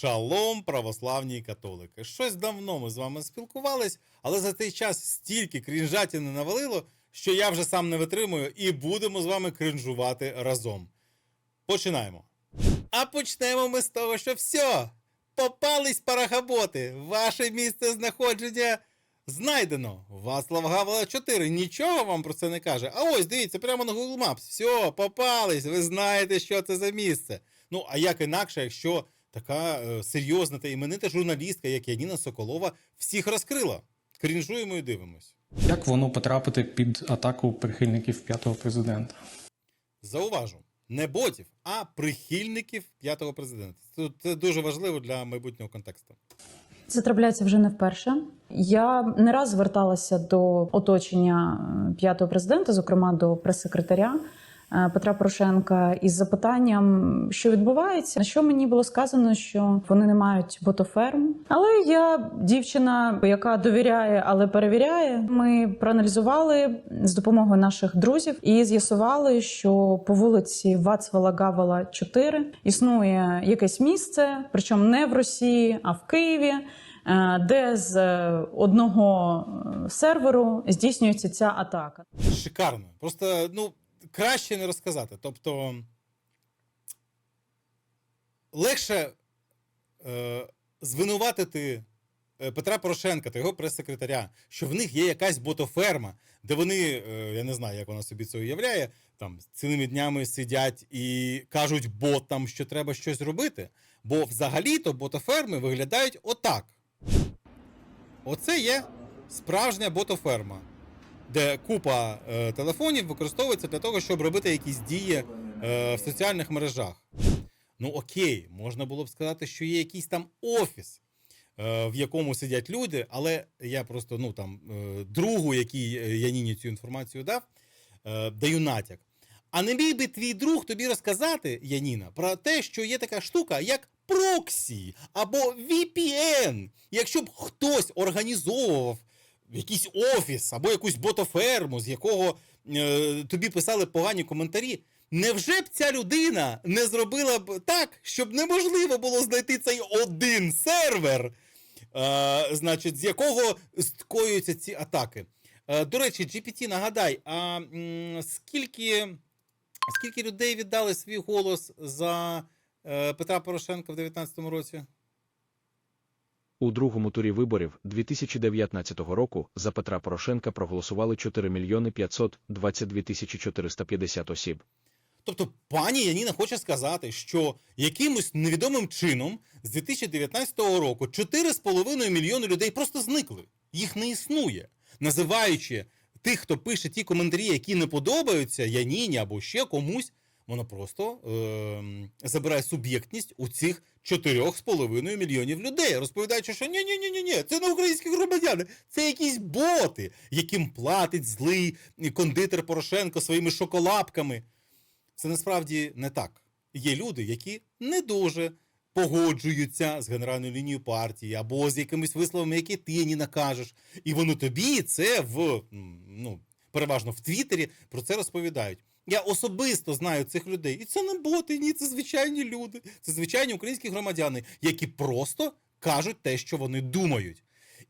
Шалом, православні католики. Щось давно ми з вами спілкувались, але за цей час стільки крінжатіни навалило, що я вже сам не витримую, і будемо з вами кринжувати разом. Починаємо. А почнемо ми з того, що все. Попались парахаботи. Ваше місце знаходження знайдено. Вацлав Гавела 4. Нічого вам про це не каже. А ось дивіться, прямо на Google Maps. Все, попались. Ви знаєте, що це за місце. Ну, а як інакше, якщо така е, серйозна та іменита журналістка, як Яніна Соколова, всіх розкрила. Крінжуємо і дивимось. Як воно потрапити під атаку прихильників п'ятого президента? Зауважу, не ботів, а прихильників п'ятого президента. Це, це дуже важливо для майбутнього контексту. Це трапляється вже не вперше. Я не раз зверталася до оточення е, п'ятого президента, зокрема до прес-секретаря Петра Порошенка, із запитанням, що відбувається. На що мені було сказано, що вони не мають ботоферм. Але я дівчина, яка довіряє, але перевіряє. Ми проаналізували з допомогою наших друзів і з'ясували, що по вулиці Вацвала Гавела 4 існує якесь місце, причому не в Росії, а в Києві. е, Де з е, одного е, серверу здійснюється ця атака. Шикарно. Просто ну, краще не розказати. Тобто легше е, звинуватити е, Петра Порошенка та його прес-секретаря, що в них є якась ботоферма, де вони, е, я не знаю, як вона собі це уявляє, там цілими днями сидять і кажуть ботам, що треба щось робити. Бо взагалі-то ботоферми виглядають отак. Оце є справжня ботоферма, де купа е, телефонів використовується для того, щоб робити якісь дії е, в соціальних мережах. Ну окей, можна було б сказати, що є якийсь там офіс, е, в якому сидять люди, але я просто ну там другу, який Яніні цю інформацію дав, даю натяк. А не міг би твій друг тобі розказати, Яніна, про те, що є така штука, як проксі або VPN. Якщо б хтось організовував якийсь офіс або якусь ботоферму, з якого е, тобі писали погані коментарі. Невже б ця людина не зробила б так, щоб неможливо було знайти цей один сервер, е, значить, з якого скоюються ці атаки? Е, до речі, GPT, нагадай, а м, скільки, скільки людей віддали свій голос за е, Петра Порошенка в 2019 році? У другому турі виборів 2019 року за Петра Порошенка проголосували 4 мільйони 522 тисячі 450 осіб. Тобто, пані Яніна хоче сказати, що якимось невідомим чином з 2019 року 4,5 мільйони людей просто зникли. Їх не існує. Називаючи тих, хто пише ті коментарі, які не подобаються Яніні або ще комусь, воно просто е- забирає суб'єктність у цих 4,5 мільйонів людей, розповідаючи, що ні, ні, ні, ні, ні, це не українські громадяни, це якісь боти, яким платить злий кондитер Порошенко своїми шоколапками. Це насправді не так. Є люди, які не дуже погоджуються з генеральною лінією партії або з якимись висловами, які ти не накажеш. І вони тобі це в ну, переважно в Твіттері про це розповідають. Я особисто знаю цих людей, і це не боти, ні, це звичайні люди, це звичайні українські громадяни, які просто кажуть те, що вони думають.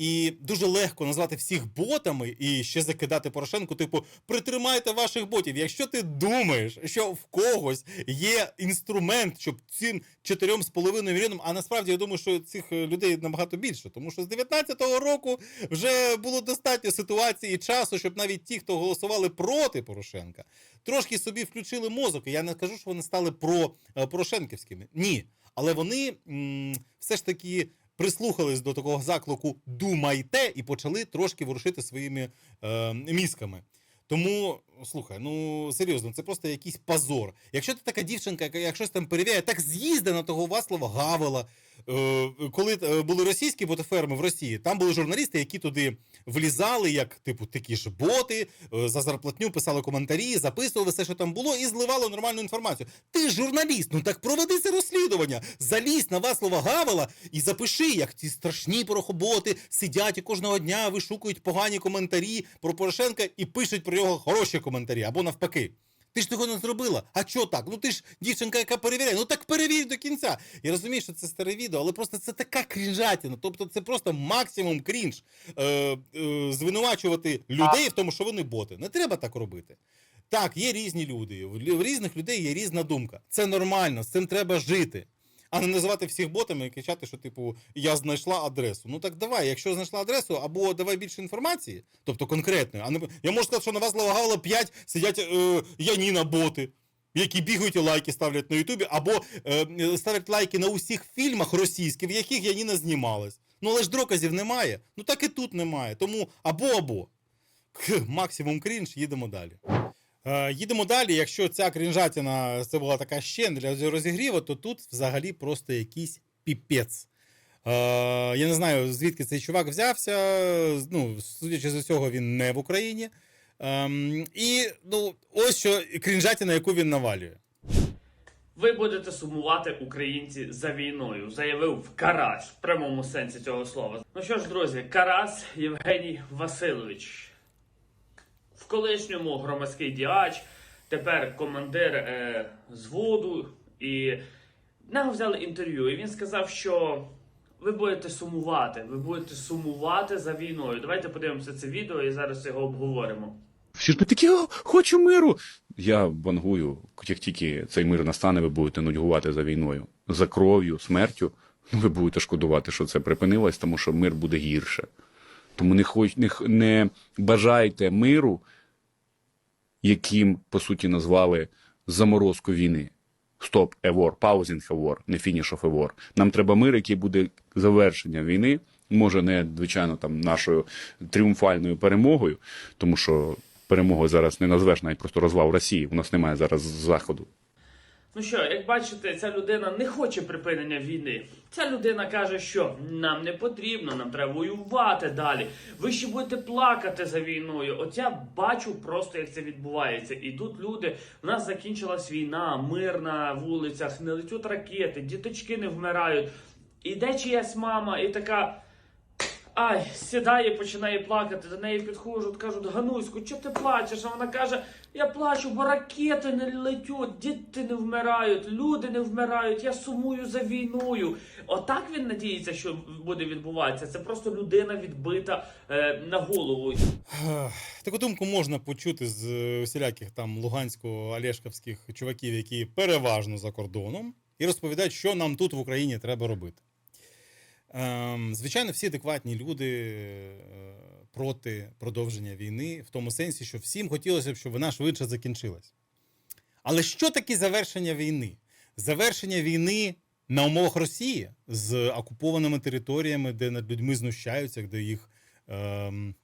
І дуже легко назвати всіх ботами і ще закидати Порошенку, типу, притримайте ваших ботів. Якщо ти думаєш, що в когось є інструмент, щоб цим 4,5 мільйонам, а насправді я думаю, що цих е, людей набагато більше, тому що з 19-го року вже було достатньо ситуації і часу, щоб навіть ті, хто голосували проти Порошенка, трошки собі включили мозок. Я не кажу, що вони стали про е, Порошенківськими. Ні. Але вони м, все ж таки прислухались до такого заклику Думайте і почали трошки ворушити своїми е, мізками. Тому слухай, ну серйозно, це просто якийсь позор. Якщо ти така дівчинка, яка як щось там перевіряє, так з'їзди на того Васлова Гавела. Е, коли е, були російські ботоферми в Росії, там були журналісти, які туди влізали, як типу такі ж боти, е, за зарплатню писали коментарі, записували все, що там було, і зливали нормальну інформацію. Ти ж журналіст, ну так проведи це розслідування. Залізь на Васлава Гавела і запиши, як ці страшні порохоботи сидять і кожного дня вишукують погані коментарі про Порошенка і пишуть про його хороші коментарі або навпаки. Ти ж того не зробила. А чого так? Ну ти ж дівчинка, яка перевіряє. Ну так перевір до кінця. Я розумію, що це старе відео, але просто це така крінжатіна. Тобто це просто максимум крінж. Е, е, звинувачувати людей в тому, що вони боти. Не треба так робити. Так, є різні люди. В різних людей є різна думка. Це нормально, з цим треба жити. А не називати всіх ботами і кричати, що, типу, я знайшла адресу. Ну так давай, якщо знайшла адресу, або давай більше інформації, тобто конкретної. А не я можу сказати, що на вас лагало 5 сидять е, Яніна боти, які бігають і лайки ставлять на Ютубі, або е, ставлять лайки на усіх фільмах російських, в яких Яніна знімалась. Ну але ж доказів немає. Ну так і тут немає. Тому або або. Кх, Максимум крінж, їдемо далі. Е, їдемо далі. Якщо ця крінжатіна це була така ще для розігріву, то тут взагалі просто якийсь піпець. Е, я не знаю, звідки цей чувак взявся. Ну, судячи з усього, він не в Україні. Ем, і ну, ось що крінжатіна, яку він навалює. Ви будете сумувати українці за війною, заявив Карась в прямому сенсі цього слова. Ну що ж, друзі, Карас Євгеній Васильович, в колишньому громадський діач, тепер командир е, зводу, і нього взяли інтерв'ю, і він сказав, що ви будете сумувати, ви будете сумувати за війною. Давайте подивимося це відео і зараз його обговоримо. Всі ж ми такі, «О, хочу миру. Я вангую, як тільки цей мир настане, ви будете нудьгувати за війною, за кров'ю, смертю. Ну, ви будете шкодувати, що це припинилось, тому що мир буде гірше. Тому не, хоч, не, не бажайте миру, яким, по суті, назвали заморозку війни. Stop a war, war, не finish of a. Нам треба мир, який буде завершення війни. Може, не, звичайно, там нашою тріумфальною перемогою, тому що перемогою зараз не назвеш навіть просто розвал Росії. У нас немає зараз заходу. Ну що, як бачите, ця людина не хоче припинення війни. Ця людина каже, що нам не потрібно, нам треба воювати далі. Ви ще будете плакати за війною. От я бачу просто, як це відбувається. І тут люди, в нас закінчилась війна, мир на вулицях, не летять ракети, діточки не вмирають. Іде чиясь мама і така. Ай, сідає, починає плакати. До неї підходжуть, кажуть, Гануську, чого ти плачеш? А вона каже: Я плачу, бо ракети не летять, діти не вмирають, люди не вмирають, я сумую за війною. Отак він надіється, що буде відбуватися. Це просто людина відбита е, на голову. Таку думку можна почути з е, усіляких там лугансько-олешківських чуваків, які переважно за кордоном, і розповідають, що нам тут в Україні треба робити. Ем, звичайно, всі адекватні люди е, проти продовження війни, в тому сенсі, що всім хотілося б, щоб вона швидше закінчилась. Але що таке завершення війни? Завершення війни на умовах Росії з окупованими територіями, де над людьми знущаються, де їх ем,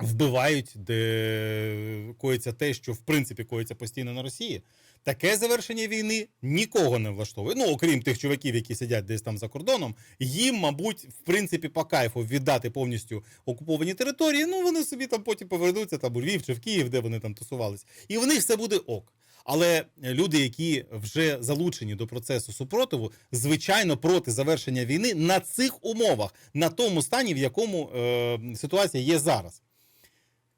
вбивають, де коїться те, що в принципі коїться постійно на Росії. Таке завершення війни нікого не влаштовує. Ну, окрім тих чуваків, які сидять десь там за кордоном, їм, мабуть, в принципі, по кайфу віддати повністю окуповані території. Ну, вони собі там потім повернуться там у Львів чи в Київ, де вони там тусувались. І в них все буде ок. Але люди, які вже залучені до процесу супротиву, звичайно, проти завершення війни на цих умовах, на тому стані, в якому е, ситуація є зараз.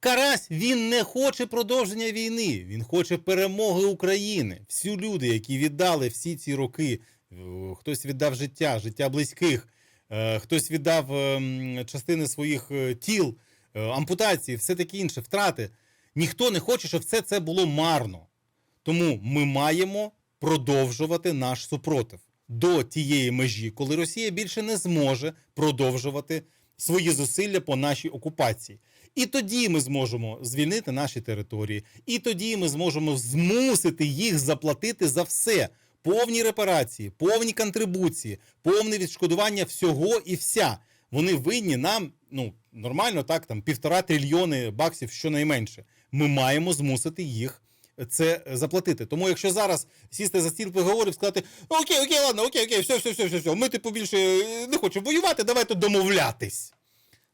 Карась він не хоче продовження війни, він хоче перемоги України. Всі люди, які віддали всі ці роки, е, хтось віддав життя, життя близьких, е, хтось віддав ем, частини своїх е, тіл, ампутації, все таке інше, втрати. Ніхто не хоче, щоб все це було марно. Тому ми маємо продовжувати наш супротив до тієї межі, коли Росія більше не зможе продовжувати свої зусилля по нашій окупації. І тоді ми зможемо звільнити наші території, і тоді ми зможемо змусити їх заплатити за все. Повні репарації, повні контрибуції, повне відшкодування всього і вся. Вони винні нам, ну нормально, так там півтора трильйони баксів щонайменше. Ми маємо змусити їх це заплатити. Тому якщо зараз сісти за стіл переговорів, сказати «Ну, окей, окей, ладно, окей, окей, все, все, все, все, все. Ми типу більше е, не хочемо воювати, давайте домовлятись.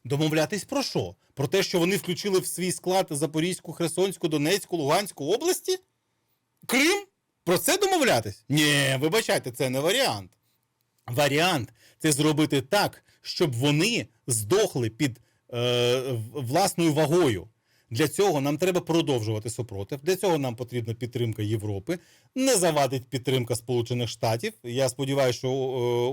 Домовлятись про що? Про те, що вони включили в свій склад Запорізьку, Херсонську, Донецьку, Луганську області? Крим? Про це домовлятись? Ні, вибачайте, це не варіант. Варіант це зробити так, щоб вони здохли під е, власною вагою. Для цього нам треба продовжувати супротив. Для цього нам потрібна підтримка Європи. Не завадить підтримка Сполучених Штатів. Я сподіваюся, що е,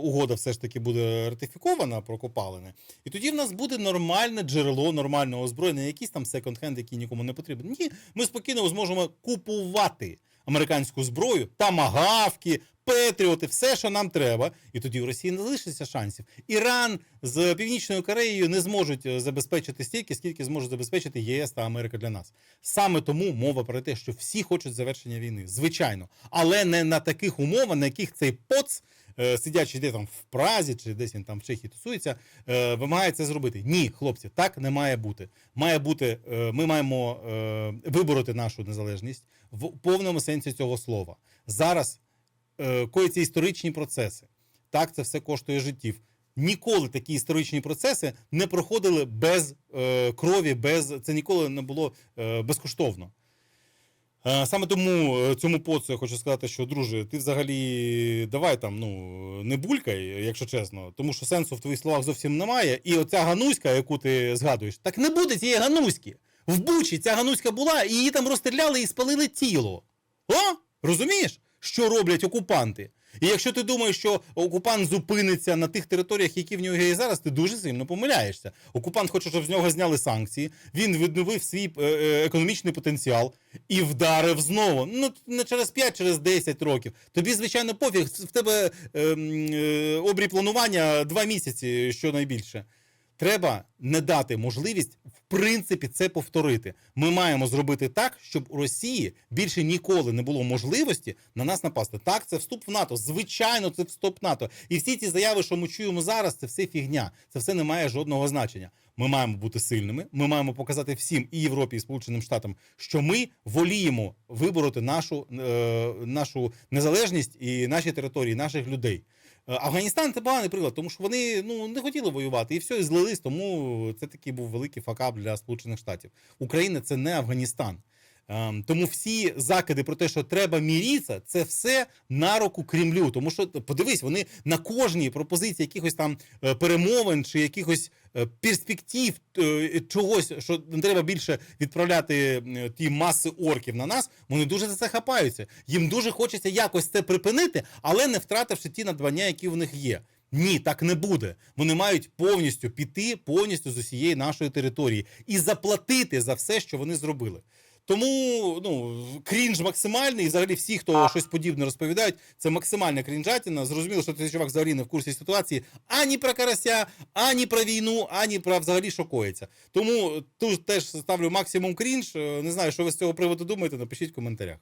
угода все ж таки буде ратифікована про копалини. І тоді в нас буде нормальне джерело нормального озброєння, якісь там секонд-хенд, який нікому не потрібен. Ні, ми спокійно зможемо купувати американську зброю, тамагавки, петріоти, все, що нам треба. І тоді у Росії не залишиться шансів. Іран з Північною Кореєю не зможуть е, забезпечити стільки, скільки зможуть забезпечити ЄС та Америка для нас. Саме тому мова про те, що всі хочуть завершення війни, звичайно, але не на таких умовах, на яких цей поц. Е, Сидячи де там в Празі чи десь він там в Чехії тусується, е, вимагає це зробити. Ні, хлопці, так не має бути. Має бути, е, ми маємо вибороти нашу незалежність в повному сенсі цього слова. Зараз коїться історичні процеси. Так, це все коштує життів. Ніколи такі історичні процеси не проходили без е, крові, без це ніколи не було е, безкоштовно. Е, Саме тому е, цьому поцу я хочу сказати, що друже, ти взагалі давай там ну не булькай, якщо чесно, тому що сенсу в твоїх словах зовсім немає. І оця гануська, яку ти згадуєш, так не буде цієї гануськи. В Бучі ця гануська була, і її там розстріляли і спалили тіло. О? Розумієш, що роблять окупанти? І якщо ти думаєш, що окупант зупиниться на тих територіях, які в нього є зараз, ти дуже сильно помиляєшся. Окупант хоче, щоб з нього зняли санкції. Він відновив свій е, е, економічний потенціал і вдарив знову. Ну не через 5, через 10 років. Тобі, звичайно, пофіг. В тебе е, е, обрій планування 2 місяці, щонайбільше. Треба не дати можливість, в принципі, це повторити. Ми маємо зробити так, щоб у Росії більше ніколи не було можливості на нас напасти. Так, це вступ в НАТО. Звичайно, це вступ в НАТО. І всі ці заяви, що ми чуємо зараз, це все фігня. Це все не має жодного значення. Ми маємо бути сильними. Ми маємо показати всім і Європі, і Сполученим Штатам, що ми воліємо вибороти нашу, е, нашу незалежність і наші території, наших людей. Е, Афганістан це поганий приклад, тому що вони ну не хотіли воювати і все, і злились. Тому це такий був великий факап для Сполучених Штатів. Україна це не Афганістан. Ем, Тому всі закиди про те, що треба міритися, це все на руку Кремлю. Тому що подивись, вони на кожній пропозиції якихось там е, перемовин чи якихось е, перспектив е, чогось, що не треба більше відправляти ті маси орків на нас. Вони дуже за це хапаються. Їм дуже хочеться якось це припинити, але не втративши ті надбання, які в них є. Ні, так не буде. Вони мають повністю піти повністю з усієї нашої території і заплатити за все, що вони зробили. Тому ну крінж максимальний, і взагалі всі, хто щось подібне розповідають, це максимальна крінжатіна. Зрозуміло, що цей чувак взагалі не в курсі ситуації ані про карася, ані про війну, ані про взагалі що коїться. Тому тут теж ставлю максимум крінж. Е, Не знаю, що ви з цього приводу думаєте. Напишіть в коментарях.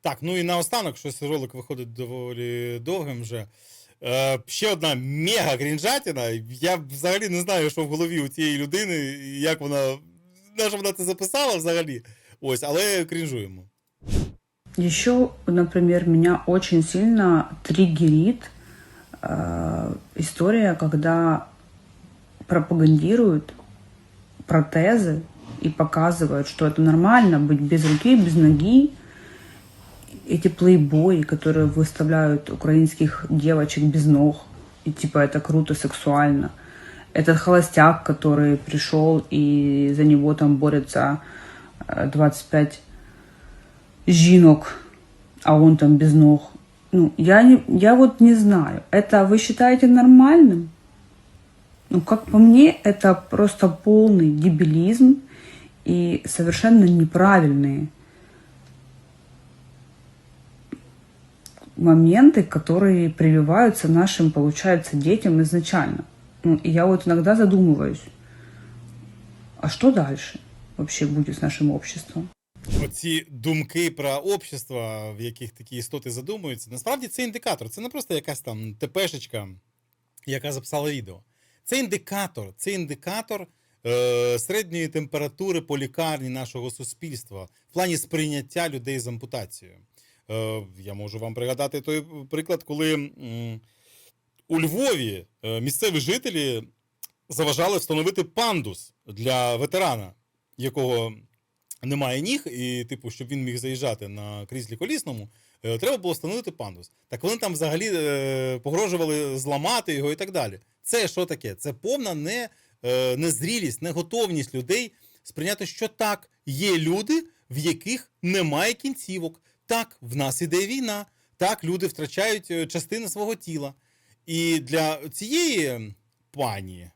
Так, ну і наостанок, щось ролик виходить доволі довгим вже. Е, ще одна мега крінжатіна. Я взагалі не знаю, що в голові у цієї людини, як вона. На що вона це записала взагалі. Ось, але крінжуємо. Еще, например, меня очень сильно триггерит э, история, когда пропагандируют протезы и показывают, что это нормально быть без руки, без ноги. Эти плейбои, которые выставляют украинских девочек без ног, и типа это круто, сексуально. Этот холостяк, который пришел и за него там борется э, 25 жінок, а он там без ног. Ну, я, не, я вот не знаю. Это вы считаете нормальным? Ну, как по мне, это просто полный дебилизм и совершенно неправильные моменты, которые прививаются нашим, получается, детям изначально. Ну, и я вот иногда задумываюсь, а что дальше вообще будет с нашим обществом? Оці думки про общество, в яких такі істоти задумуються, насправді це індикатор. Це не просто якась там ТПшечка, яка записала відео. Це індикатор, це індикатор е, середньої температури по лікарні нашого суспільства в плані сприйняття людей з ампутацією. Е, я можу вам пригадати той приклад, коли м, у Львові е, місцеві жителі заважали встановити пандус для ветерана, якого немає ніг, і, типу, щоб він міг заїжджати на кріслі колісному, е, треба було встановити пандус. Так вони там взагалі е, погрожували зламати його і так далі. Це що таке? Це повна не, е, незрілість, неготовність людей сприйняти, що так, є люди, в яких немає кінцівок. Так, в нас іде війна. Так, люди втрачають частини свого тіла. І для цієї пані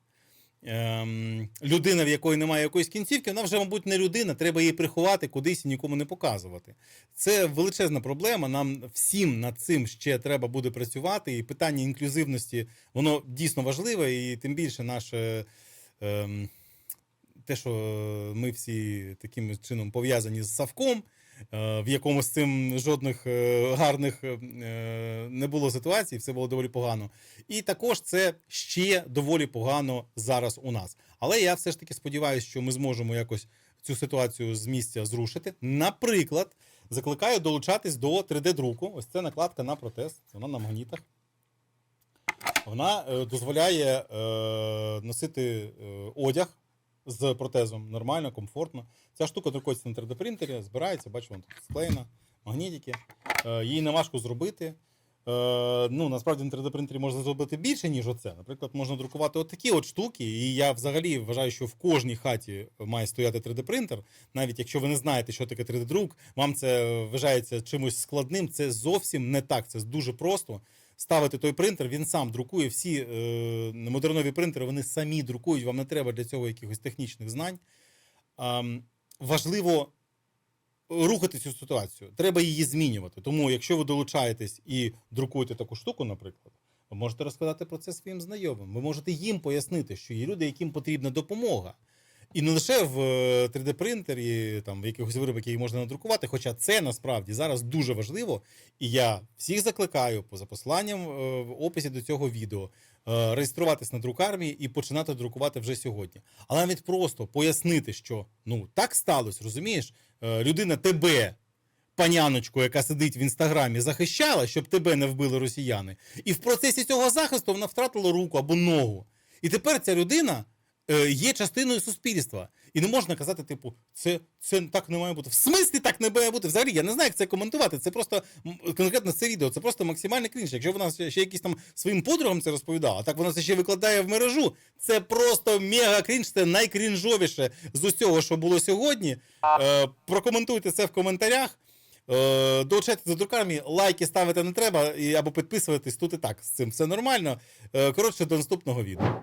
ем, людина, в якої немає якоїсь кінцівки, вона вже, мабуть, не людина, треба її приховати кудись і нікому не показувати. Це величезна проблема. Нам всім над цим ще треба буде працювати. І питання інклюзивності воно дійсно важливе, і тим більше наше. Ем, те, що ми всі таким чином пов'язані з Савком, в якому з цим жодних е, гарних е, не було ситуацій, все було доволі погано. І також це ще доволі погано зараз у нас. Але я все ж таки сподіваюся, що ми зможемо якось цю ситуацію з місця зрушити. Наприклад, закликаю долучатись до 3D-друку. Ось це накладка на протез, вона на магнітах. Вона е, дозволяє е, носити е, одяг з протезом нормально, комфортно. Ця штука друкується на 3D-принтері, збирається, бачу, вона тут склеєна, магнітики. Е, її не важко зробити. Е, ну, насправді на 3D-принтері можна зробити більше, ніж оце. Наприклад, можна друкувати от такі от штуки. І я взагалі вважаю, що в кожній хаті має стояти 3D-принтер. Навіть якщо ви не знаєте, що таке 3D-друк, вам це вважається чимось складним. Це зовсім не так. Це дуже просто. Ставити той принтер, він сам друкує всі е, модернові принтери, вони самі друкують, вам не треба для цього якихось технічних знань. Ем, важливо рухати цю ситуацію. Треба її змінювати. Тому, якщо ви долучаєтесь і друкуєте таку штуку, наприклад, ви можете розказати про це своїм знайомим. Ви можете їм пояснити, що є люди, яким потрібна допомога. І не лише в 3D-принтері, там в якихось виробах, які можна надрукувати, хоча це насправді зараз дуже важливо. І я всіх закликаю поза посиланням е, в описі до цього відео е, реєструватись на друкармії і починати друкувати вже сьогодні. Але навіть просто пояснити, що ну так сталося, розумієш, Е, людина тебе. Паняночку, яка сидить в інстаграмі, захищала, щоб тебе не вбили росіяни. І в процесі цього захисту вона втратила руку або ногу. І тепер ця людина е, є частиною суспільства. І не можна казати, типу, це, це так не має бути. В смислі так не має бути? Взагалі, я не знаю, як це коментувати. Це просто конкретно це відео, це просто максимальний крінж. Якщо вона ще, якісь там своїм подругам це розповідала, так вона це ще викладає в мережу. Це просто мега крінж, це найкрінжовіше з усього, що було сьогодні. Е, прокоментуйте це в коментарях. Е, Долучайтесь до друкармі, лайки ставити не треба, або підписуватись тут і так. З цим все нормально. Е, Коротше, до наступного відео.